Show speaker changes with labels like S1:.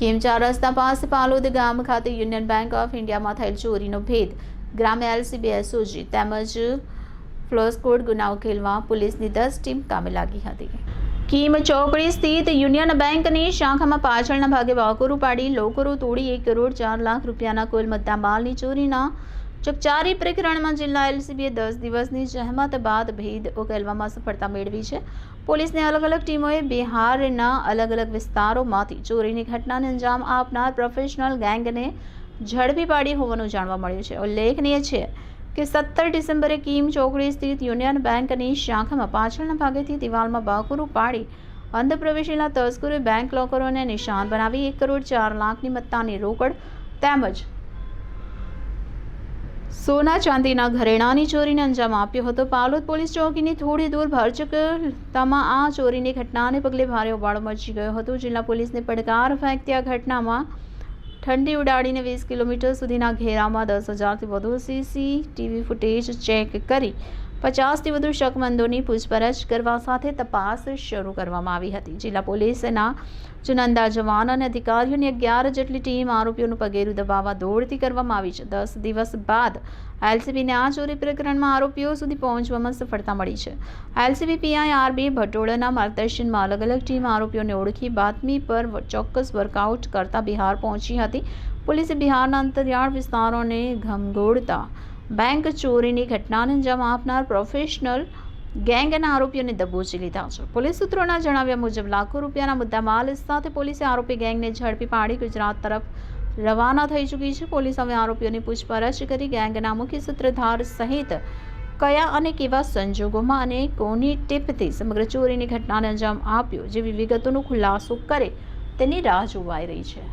S1: કેમ ચાર રસ્તા પાસે પાલોદ ગામ ખાતે યુનિયન બેંક ઓફ ઇન્ડિયામાં થયેલ ચોરીનો ભેદ. ગ્રામ્ય એલસીબી એસઓજી તેમજ ફ્લોસ્કોડ ગુના ઉકેલવા પોલીસની દસ ટીમ કામે લાગી હતી. કીમ ચોકડી સ્થિત યુનિયન બેંકની શાખામાં પાછળના ભાગે વાકોરું પાડી, લોકરો તોડી એક કરોડ ચાર લાખ રૂપિયાના કુલ મુદ્દા માલની ચોરીના ચકચારી પ્રકરણમાં જિલ્લા એલસીબીએ દસ દિવસની જહેમત બાદ ભેદ ઉકેલવામાં સફળતા મેળવી છે. પોલીસની અલગ અલગ ટીમોએ બિહારના અલગ અલગ વિસ્તારોમાંથી ચોરીની ઘટનાને અંજામ આપનાર પ્રોફેશનલ ગેંગને ઝડપી પાડી હોવાનું જાણવા મળ્યું છે. ઉલ્લેખનીય છે કે સત્તર ડિસેમ્બરે કીમ ચોકડી સ્થિત યુનિયન બેંકની શાખામાં પાછળના ભાગેથી દિવાલમાં બાકુરું પાડી અંધપ્રવેશીના તસ્કરોએ બેંક લોકરોને નિશાન બનાવી એક કરોડ ચાર લાખની મત્તાની રોકડ તેમજ સોના ચાંદીના ઘરેણાની ચોરીને અંજામ આપ્યો હતો. પાલોદ પોલીસ ચોકીની થોડી દૂર ભરચકતામાં આ ચોરીની ઘટનાને પગલે ભારે ઉબાળો મચી ગયો હતો. જિલ્લા પોલીસને પડકાર ફેંકતી આ ઘટનામાં ઠંડી ઉડાડીને વીસ કિલોમીટર સુધીના ઘેરામાં દસ હજારથી વધુ સીસીટીવી ફૂટેજ ચેક કરી પચાસથી વધુ શકમંદોની પૂછપરછ કરવા સાથે તપાસ શરૂ કરવામાં આવી હતી. જિલ્લા પોલીસના ચુનંદા જવાન અને અધિકારીઓની અગિયાર જેટલી ટીમ આરોપીઓનું પગેરું દબાવવા દોડતી કરવામાં આવી છે. દસ દિવસ બાદ એલસીબીને આ ચોરી પ્રકરણમાં આરોપીઓ સુધી પહોંચવામાં સફળતા મળી છે. એલસીબી પીઆઈ આરબી ભટોળના માર્ગદર્શનમાં અલગ અલગ ટીમ આરોપીઓને ઓળખી બાતમી પર ચોક્કસ વર્કઆઉટ કરતા બિહાર પહોંચી હતી. પોલીસે બિહારના અંતરિયાળ વિસ્તારોને ઘમઘોળતા બેંક ચોરીની ઘટનાને અંજામ આપનાર પ્રોફેશનલ ગેંગના આરોપીઓને દબોચી લીધા છે. પોલીસ સૂત્રોના જણાવ્યા મુજબ લાખો રૂપિયાના મુદ્દા માલ સાથે પોલીસે આરોપી ગેંગને ઝડપી પાડી ગુજરાત તરફ રવાના થઈ ચૂકી છે. પોલીસ હવે આરોપીઓની પૂછપરછ કરી ગેંગના મુખ્ય સૂત્રધાર સહિત કયા અને કેવા સંજોગોમાં અને કોની ટીપથી સમગ્ર ચોરીની ઘટનાને અંજામ આપ્યો, જેવી વિગતોનો ખુલાસો કરે તેની રાહ જોવાઈ રહી છે.